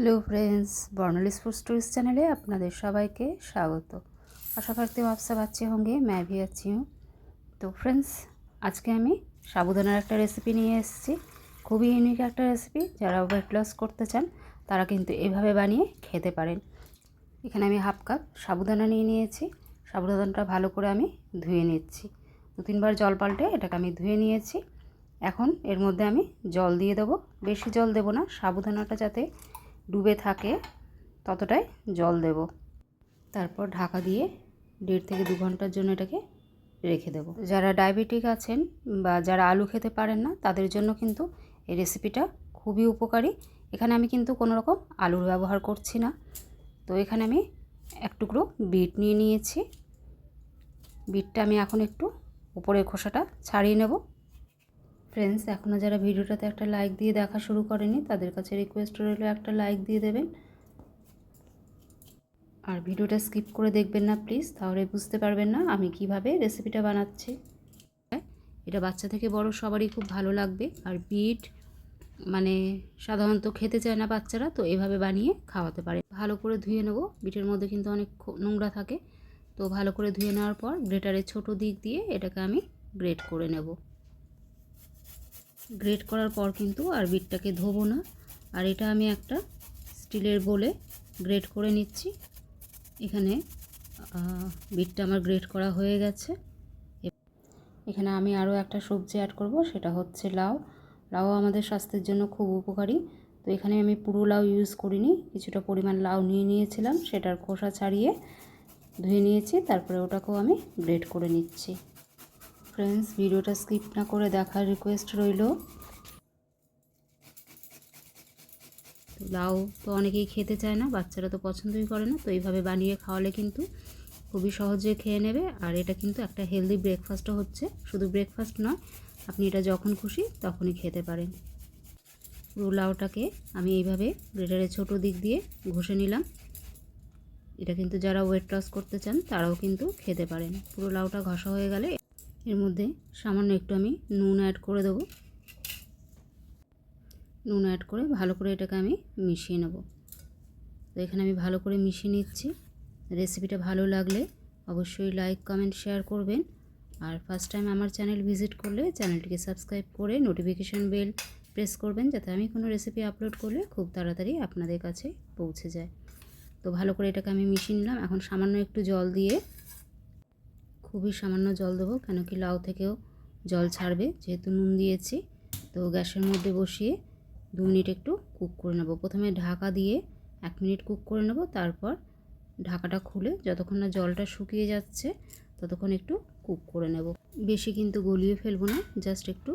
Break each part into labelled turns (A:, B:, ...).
A: Hello friends, Barnali sports tourist চ্যানেলে আপনাদের সবাইকে স্বাগত। আশা করতে আপসা বাচ্চে হোঙ্গে ম্যাঁ ভি আছি তো ফ্রেন্ডস, আজকে আমি সাবুদানার একটা রেসিপি নিয়ে এসেছি। খুবই ইউনিক একটা রেসিপি, যারা ওয়েট লস করতে চান, তারা কিন্তু এভাবে বানিয়ে খেতে পারেন। এখানে আমি হাফ কাপ সাবুদানা নিয়ে নিয়েছি। সাবুদানাটা ভালো করে আমি ধুয়ে নিচ্ছি। দু তিনবার জল পাল্টে এটাকে আমি ধুয়ে নিয়েছি। এখন এর মধ্যে আমি জল দিয়ে দেবো। বেশি জল দেবো না, সাবুদানাটা যাতে ডুবে থাকে, ততটাই জল দেব। তারপর ঢাকা দিয়ে দেড় থেকে দু ঘণ্টার জন্য এটাকে রেখে দেব। যারা ডায়াবেটিক আছেন বা যারা আলু খেতে পারেন না, তাদের জন্য কিন্তু এই রেসিপিটা খুবই উপকারী। এখানে আমি কিন্তু কোনো রকম আলুর ব্যবহার করছি না। তো এখানে আমি এক টুকরো বিট নিয়ে নিয়েছি। বিটটা আমি এখন একটু উপরের খোসাটা ছাড়িয়ে নেব। ফ্রেন্ডস এখনও যারা ভিডিওটাতে একটা লাইক দিয়ে দেখা শুরু করেনি, তাদের কাছে রিকোয়েস্ট রইল একটা লাইক দিয়ে দেবেন। আর ভিডিওটা স্কিপ করে দেখবেন না প্লিজ তাহলে বুঝতে পারবেন না আমি কীভাবে রেসিপিটা বানাচ্ছি। এটা বাচ্চা থেকে বড় সবারই খুব ভালো লাগবে। আর বিট মানে সাধারণত খেতে চায় না বাচ্চারা, তো এভাবে বানিয়ে খাওয়াতে পারে। ভালো করে ধুয়ে নেব। বিটের মধ্যে কিন্তু অনেক নোংরা থাকে। তো ভালো করে ধুয়ে নেওয়ার পর গ্রেটারের ছোট দিক দিয়ে এটাকে আমি গ্রেট করে নেব। গ্রেট করার পর কিন্তু আর বিটটাকে ধোবো না। আর এটা আমি একটা স্টিলের বলে গ্রেট করে নিচ্ছি। এখানে বিটটা আমার গ্রেট করা হয়ে গেছে। এখানে আমি আরও একটা সবজি অ্যাড করব, সেটা হচ্ছে লাউ। লাউ আমাদের স্বাস্থ্যের জন্য খুব উপকারী। তো এখানে আমি পুরো লাউ ইউজ করিনি। কিছুটা পরিমাণ লাউ নিয়ে নিয়েছিলাম, সেটার খোসা ছাড়িয়ে ধুয়ে নিয়েছি, তারপরে ওটাকেও আমি গ্রেট করে নিচ্ছি। ফ্রেন্ডস ভিডিওটা স্কিপ না করে দেখার রিকোয়েস্ট রইল। লাউ তো অনেকেই খেতে চায় না, বাচ্চারা তো পছন্দই করে না, তো এইভাবে বানিয়ে খাওয়ালে কিন্তু খুবই সহজে খেয়ে নেবে। আর এটা কিন্তু একটা হেলদি ব্রেকফাস্টও হচ্ছে, শুধু ব্রেকফাস্ট নয়, আপনি এটা যখন খুশি তখনই খেতে পারেন। পুরো লাউটাকে আমি এইভাবে গ্রেটারের ছোট দিক দিয়ে ঘষে নিলাম। এটা কিন্তু যারা ওয়েট লস করতে চান, তারাও কিন্তু খেতে পারেন। পুরো লাউটা ঘষা হয়ে গেলে এর মধ্যে সামান্য একটু আমি নুন অ্যাড করে দেবো। নুন অ্যাড করে ভালো করে এটাকে আমি মিশিয়ে নেব। তো এখানে আমি ভালো করে মিশিয়ে নিচ্ছি। রেসিপিটা ভালো লাগলে অবশ্যই লাইক কমেন্ট শেয়ার করবেন। আর ফার্স্ট টাইম আমার চ্যানেল ভিজিট করলে চ্যানেলটিকে সাবস্ক্রাইব করে নোটিফিকেশান বেল প্রেস করবেন যাতে আমি কোনো রেসিপি আপলোড করলে খুব তাড়াতাড়ি আপনাদের কাছে পৌঁছে যায়। তো ভালো করে এটাকে আমি মিশিয়ে নিলাম। এখন সামান্য একটু জল দিয়ে খুবই সামান্য জল দেবো, কেন কি লাউ থেকেও জল ছাড়বে, যেহেতু নুন দিয়েছি। তো গ্যাসের মধ্যে বসিয়ে দু মিনিট একটু কুক করে নেব। প্রথমে ঢাকা দিয়ে এক মিনিট কুক করে নেব, তারপর ঢাকাটা খুলে যতক্ষণ না জলটা শুকিয়ে যাচ্ছে, ততক্ষণ একটু কুক করে নেব। বেশি কিন্তু গলিয়ে ফেলব না, জাস্ট একটু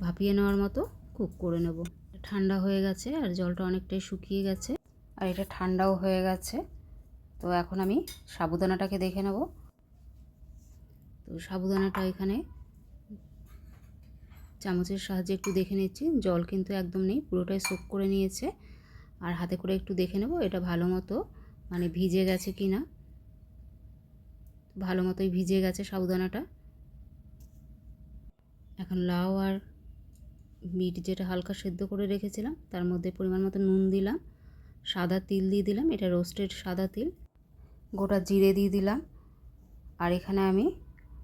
A: ভাপিয়ে নেওয়ার মতো কুক করে নেব। ঠান্ডা হয়ে গেছে আর জলটা অনেকটাই শুকিয়ে গেছে। আর এটা ঠান্ডাও হয়ে গেছে। তো এখন আমি সাবুদানাটাকে দেখে নেব। তো সাবুদানাটা এখানে চামচের সাহায্যে একটু দেখে নিচ্ছি। জল কিন্তু একদম নেই, পুরোটাই সোক করে নিয়েছে। আর হাতে করে একটু দেখে নেব এটা ভালো মতো মানে ভিজে গেছে কি না ভালো মতোই ভিজে গেছে সাবুদানাটা। এখন লাউ আর বিট যেটা হালকা সেদ্ধ করে রেখেছিলাম, তার মধ্যে পরিমাণ মতো নুন দিলাম, সাদা তিল দিয়ে দিলাম, এটা রোস্টেড সাদা তিল, গোটা জিরে দিয়ে দিলাম। আর এখানে আমি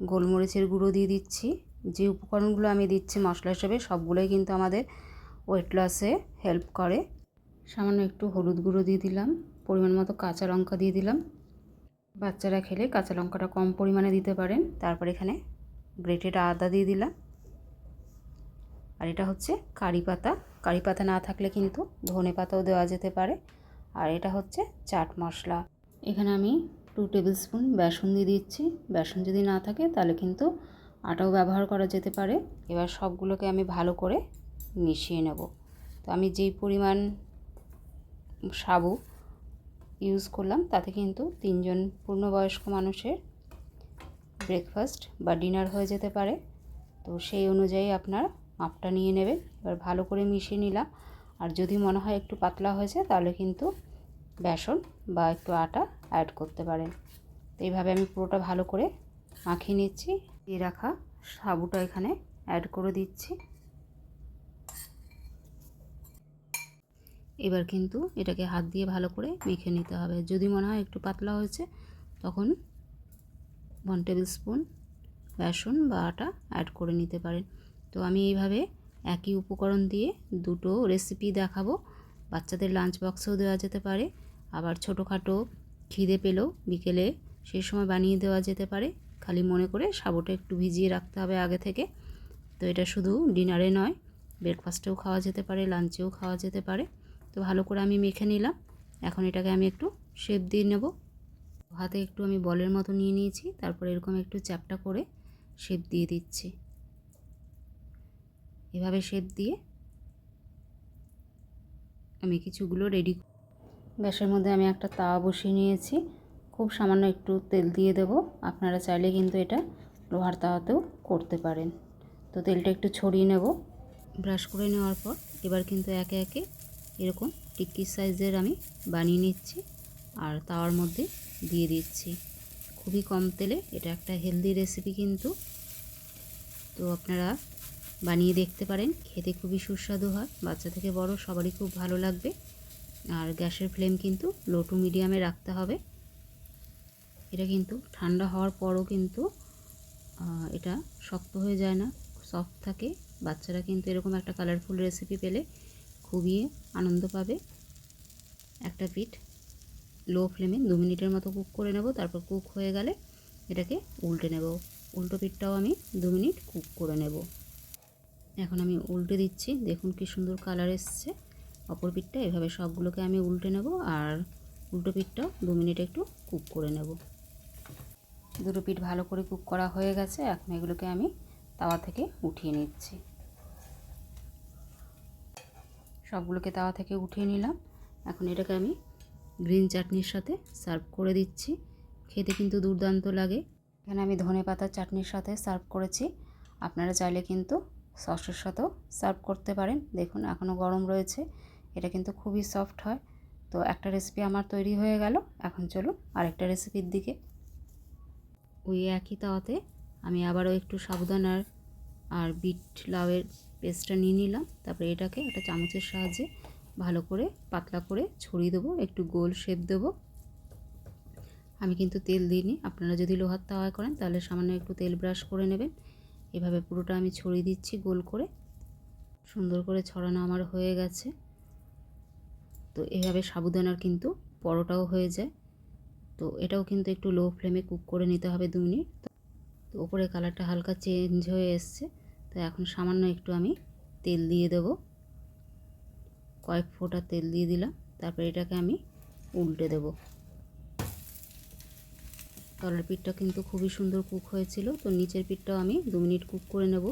A: গোলমরিচের গুঁড়ো দিয়ে দিচ্ছি। যে উপকরণগুলো আমি দিচ্ছি মশলা হিসেবে, সবগুলোই কিন্তু আমাদের ওয়েট লসে হেল্প করে। সামান্য একটু হলুদ গুঁড়ো দিয়ে দিলাম, পরিমাণ মতো কাঁচা লঙ্কা দিয়ে দিলাম। বাচ্চারা খেলে কাঁচা লঙ্কাটা কম পরিমাণে দিতে পারেন। তারপর এখানে গ্রেটেড আদা দিয়ে দিলাম। আর এটা হচ্ছে কারি পাতা। কারি পাতা না থাকলে কিন্তু ধনে পাতাও দেওয়া যেতে পারে। আর এটা হচ্ছে চাট মশলা। এখানে আমি টু টেবিল স্পুন বেসন দিয়ে দিচ্ছি। বেসন যদি না থাকে তাহলে কিন্তু আটাও ব্যবহার করা যেতে পারে। এবার সবগুলোকে আমি ভালো করে মিশিয়ে নেব। তো আমি যেই পরিমাণ সাবু ইউজ করলাম তাতে কিন্তু তিনজন পূর্ণবয়স্ক মানুষের ব্রেকফাস্ট বা ডিনার হয়ে যেতে পারে। তো সেই অনুযায়ী আপনার মাপটা নিয়ে নেবেন। এবার ভালো করে মিশিয়ে নিলাম। আর যদি মনে হয় একটু পাতলা হয়েছে তাহলে কিন্তু বেসন বা একটু আটা অ্যাড করতে পারেন। তো এইভাবে আমি পুরোটা ভালো করে মাখিয়ে নিচ্ছি। দিয়ে রাখা সাবুটা এখানে অ্যাড করে দিচ্ছি। এবার কিন্তু এটাকে হাত দিয়ে ভালো করে মেখে নিতে হবে। যদি মনে হয় একটু পাতলা হয়েছে, তখন ওয়ান টেবিল স্পুন বেসন বা আটা অ্যাড করে নিতে পারেন। তো আমি এইভাবে একই উপকরণ দিয়ে দুটো রেসিপি দেখাবো। বাচ্চাদের লাঞ্চ বক্সেও দেওয়া যেতে পারে। আবার ছোটোখাটো খিদে পেলেও বিকেলে সেই সময় বানিয়ে দেওয়া যেতে পারে। খালি মনে করে সাবুটা একটু ভিজিয়ে রাখতে হবে আগে থেকে। তো এটা শুধু ডিনারে নয়, ব্রেকফাস্টেও খাওয়া যেতে পারে, লাঞ্চেও খাওয়া যেতে পারে। তো ভালো করে আমি মেখে নিলাম। এখন এটাকে আমি একটু শেপ দিয়ে নেব। হাতে একটু আমি বলের মতো নিয়ে নিয়েছি, তারপর এরকম একটু চ্যাপটা করে শেপ দিয়ে দিচ্ছি। এভাবে শেপ দিয়ে আমি কিছুগুলো রেডি গ্যাসের মধ্যে আমি একটা তাওয়া বসিয়ে নিয়েছি। খুব সামান্য একটু তেল দিয়ে দেব। আপনারা চাইলে কিন্তু এটা লোহার তাওয়াতেও করতে পারেন। তো তেলটা একটু ছড়িয়ে নেব। ব্রাশ করে নেওয়ার পর এবার কিন্তু একে একে এরকম টিক্কি সাইজের আমি বানিয়ে নিচ্ছি আর তাওয়ার মধ্যে দিয়ে দিচ্ছি। খুবই কম তেলে, এটা একটা হেলদি রেসিপি কিন্তু। তো আপনারা বানিয়ে দেখতে পারেন, খেতে খুবই সুস্বাদু হয়, বাচ্চা থেকে বড় সবারই খুব ভালো লাগবে। আর গ্যাসের ফ্লেম কিন্তু লো টু মিডিয়ামে রাখতে হবে। এটা কিন্তু ঠান্ডা হওয়ার পরও কিন্তু এটা শক্ত হয়ে যায় না সফট থাকে। বাচ্চারা কিন্তু এরকম একটা কালারফুল রেসিপি পেলে খুবই আনন্দ পাবে। একটা পিঠ লো ফ্লেমে দু মিনিটের মতো কুক করে নেব, তারপর কুক হয়ে গেলে এটাকে উল্টে নেব। উল্টো পিঠটাও আমি দু মিনিট কুক করে নেব। এখন আমি উল্টে দিচ্ছি, দেখুন কি সুন্দর কালার এসছে। অপর পিঠটা, এভাবে সবগুলোকে আমি উল্টে নেব আর উল্টো পিঠটাও দু মিনিট একটু কুক করে নেব। দুটো পিঠ ভালো করে কুক করা হয়ে গেছে, এখন এগুলোকে আমি তাওয়া থেকে উঠিয়ে নিচ্ছি। সবগুলোকে তাওয়া থেকে উঠিয়ে নিলাম। এখন এটাকে আমি গ্রিন চাটনির সাথে সার্ভ করে দিচ্ছি। খেতে কিন্তু দুর্দান্ত লাগে। এখানে আমি ধনে পাতার চাটনির সাথে সার্ভ করেছি। আপনারা চাইলে কিন্তু সসের সাথেও সার্ভ করতে পারেন। দেখুন এখনও গরম রয়েছে। এটা কিন্তু খুবই সফট হয়। তো একটা রেসিপি আমার তৈরি হয়ে গেল। এখন চলুন আরেকটা রেসিপির দিকে। ওই একই তাওয়াতে আমি আবারও একটু সাবুদানার আর বিট লাউয়ের পেস্টটা নিয়ে নিলাম। তারপরে এটাকে একটা চামচের সাহায্যে ভালো করে পাতলা করে ছড়িয়ে দেবো। একটু গোল শেপ দেবো। আমি কিন্তু তেল দিইনি। আপনারা যদি লোহার তাওয়ায় করেন তাহলে সামান্য একটু তেল ব্রাশ করে নেবেন। এভাবে পুরোটা আমি ছড়িয়ে দিচ্ছি গোল করে। সুন্দর করে ছড়ানো আমার হয়ে গেছে। তো এভাবে সাবুদানার কিন্তু পরোটাও হয়ে যায়। তো এটাও কিন্তু একটু লো ফ্লেমে কুক করে নিতে হবে দু মিনিট। তো ওপরে কালারটা হালকা চেঞ্জ হয়ে এসছে। তো এখন সামান্য একটু আমি তেল দিয়ে দেবো। কয়েক ফোঁটা তেল দিয়ে দিলাম। তারপর এটাকে আমি উল্টে দেব। তলার পিঠটা কিন্তু খুবই সুন্দর কুক হয়েছিল। তো নিচের পিঠটাও আমি দু মিনিট কুক করে নেব।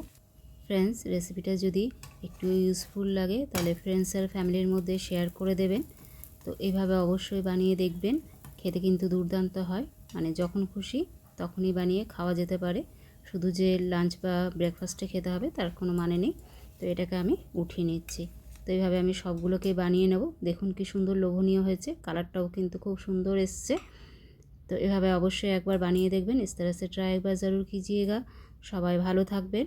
A: ফ্রেন্ডস রেসিপিটা যদি একটু ইউজফুল লাগে, তাহলে ফ্রেন্ডস আর ফ্যামিলির মধ্যে শেয়ার করে দেবেন। তো এভাবে অবশ্যই বানিয়ে দেখবেন, খেতে কিন্তু দুর্দান্ত হয়। মানে যখন খুশি তখনই বানিয়ে খাওয়া যেতে পারে। শুধু যে লাঞ্চ বা ব্রেকফাস্টে খেতে হবে, তার কোনো মানে নেই। তো এটাকে আমি উঠিয়ে নিচ্ছি। তো এইভাবে আমি সবগুলোকে বানিয়ে নেব। দেখুন কি সুন্দর লোভনীয় হয়েছে। কালারটাও কিন্তু খুব সুন্দর এসছে। তো এভাবে অবশ্যই একবার বানিয়ে দেখবেন। ইস ট্রাই একবার জরুর কিজিয়েগা সবাই ভালো থাকবেন।